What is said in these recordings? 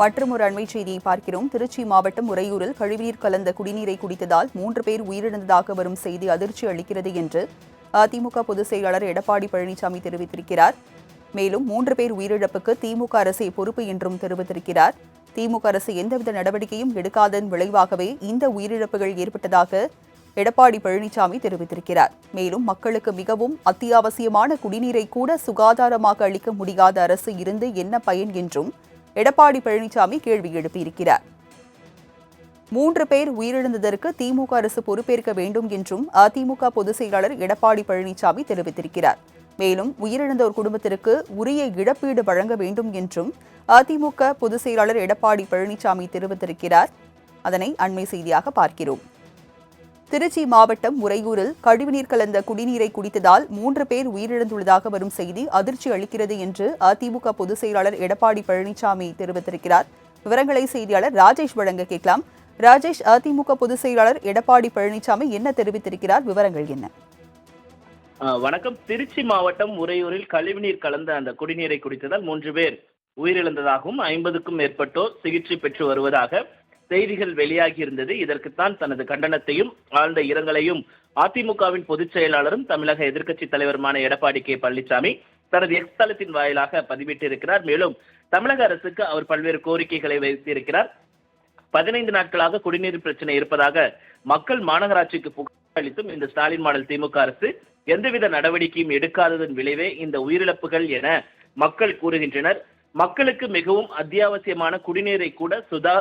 மற்றும் ஒரு அண்மை செய்தியை பார்க்கிறோம். திருச்சி மாவட்டம் உறையூரில் கழிவுநீர் கலந்த குடிநீரை குடித்ததால் மூன்று பேர் உயிரிழந்ததாக வரும் செய்தி அதிர்ச்சி அளிக்கிறது என்று அதிமுக பொதுச் செயலாளர் எடப்பாடி பழனிசாமி தெரிவித்திருக்கிறார். மேலும் மூன்று பேர் உயிரிழப்புக்கு திமுக அரசே பொறுப்பு என்றும் தெரிவித்திருக்கிறார். திமுக அரசு எந்தவித நடவடிக்கையும் எடுக்காதன் விளைவாகவே இந்த உயிரிழப்புகள் ஏற்பட்டதாக எடப்பாடி பழனிசாமி தெரிவித்திருக்கிறார். மேலும் மக்களுக்கு மிகவும் அத்தியாவசியமான குடிநீரை கூட சுகாதாரமாக அளிக்க முடியாத அரசு இருந்து என்ன பயன் என்றும் எடப்பாடி பழனிசாமி கேள்வி எழுப்பியிருக்கிறார். மூன்று பேர் உயிரிழந்ததற்கு திமுக அரசு பொறுப்பேற்க வேண்டும் என்றும் அதிமுக பொதுச் செயலாளர் எடப்பாடி பழனிசாமி தெரிவித்திருக்கிறார். மேலும் உயிரிழந்தோர் குடும்பத்திற்கு உரிய இழப்பீடு வழங்க வேண்டும் என்றும் அதிமுக பொதுச் செயலாளர் எடப்பாடி பழனிசாமி தெரிவித்திருக்கிறார். அதனை அண்மை செய்தியாக பார்க்கிறோம். திருச்சி மாவட்டம் உறையூரில் கழிவுநீர் கலந்த குடிநீரை குடித்ததால் மூன்று பேர் உயிரிழந்துள்ளதாக வரும் செய்தி அதிர்ச்சி அளிக்கிறது என்று அதிமுக பொதுச் செயலாளர் எடப்பாடி பழனிசாமி தெரிவித்திருக்கிறார். விவரங்களை செய்தியாளர் ராஜேஷ் வழங்க கேட்கலாம். ராஜேஷ் அதிமுக பொதுச் செயலாளர் எடப்பாடி பழனிசாமி என்ன தெரிவித்திருக்கிறார்? விவரங்கள் என்ன? வணக்கம். திருச்சி மாவட்டம் உறையூரில் கழிவுநீர் கலந்த அந்த குடிநீரை குடித்ததால் மூன்று பேர் உயிரிழந்ததாகவும் ஐம்பதுக்கும் மேற்பட்டோர் சிகிச்சை பெற்று வருவதாக செய்திகள் வெளியாகி இருந்தது. இதற்குத்தான் தனது கண்டனத்தையும் ஆழ்ந்த இரங்கலையும் அதிமுகவின் பொதுச் செயலாளரும் தமிழக எதிர்க்கட்சி தலைவருமான எடப்பாடி கே. பழனிசாமி தனது எக்ஸ் தளத்தின் வாயிலாக பதிவிட்டிருக்கிறார். மேலும் தமிழக அரசுக்கு அவர் பல்வேறு கோரிக்கைகளை வைத்திருக்கிறார். பதினைந்து நாட்களாக குடிநீர் பிரச்சனை இருப்பதாக மக்கள் மாநகராட்சிக்கு புகார் அளித்தும் இந்த ஸ்டாலின் மாடல் திமுக அரசு எந்தவித நடவடிக்கையும் எடுக்காததன் விளைவே இந்த உயிரிழப்புகள் என மக்கள் கூறுகின்றனர். மக்களுக்கு மிகவும் அத்தியாவசியமான குடிநீரை கூட சுதா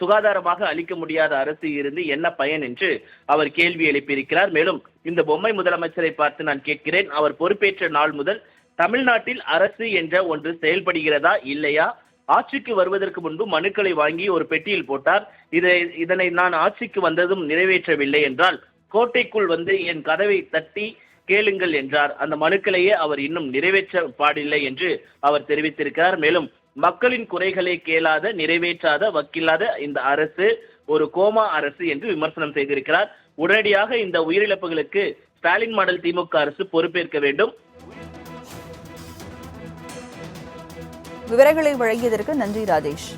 சுகாதாரமாக அளிக்க முடியாத அரசு இருந்து என்ன பயன் என்று அவர் கேள்வி எழுப்பியிருக்கிறார். மேலும் இந்த பொம்மை முதலமைச்சரை பார்த்து நான் கேட்கிறேன் அவர் பொறுப்பேற்ற நாள் முதல் தமிழ்நாட்டில் அரசு என்ற ஒன்று செயல்படுகிறதா இல்லையா? ஆட்சிக்கு வருவதற்கு முன்பு மனுக்களை வாங்கி ஒரு பெட்டியில் போட்டார். இதை இதனை நான் ஆட்சிக்கு வந்ததும் நிறைவேற்றவில்லை என்றால் கோட்டைக்குள் வந்து என் கதவை தட்டி கேளுங்கள் என்றார். அந்த மனுக்களையே அவர் இன்னும் நிறைவேற்ற பாடில்லை என்று அவர் தெரிவித்திருக்கிறார். மேலும் மக்களின் குறைகளை கேளாத நிறைவேற்றாத வக்கில்லாத இந்த அரசு ஒரு கோமா அரசு என்று விமர்சனம் செய்திருக்கிறார். உடனடியாக இந்த உயிரிழப்புகளுக்கு ஸ்டாலின் மாடல் திமுக அரசு பொறுப்பேற்க வேண்டும். விவரங்களை வழங்கியதற்கு நன்றி ராஜேஷ்.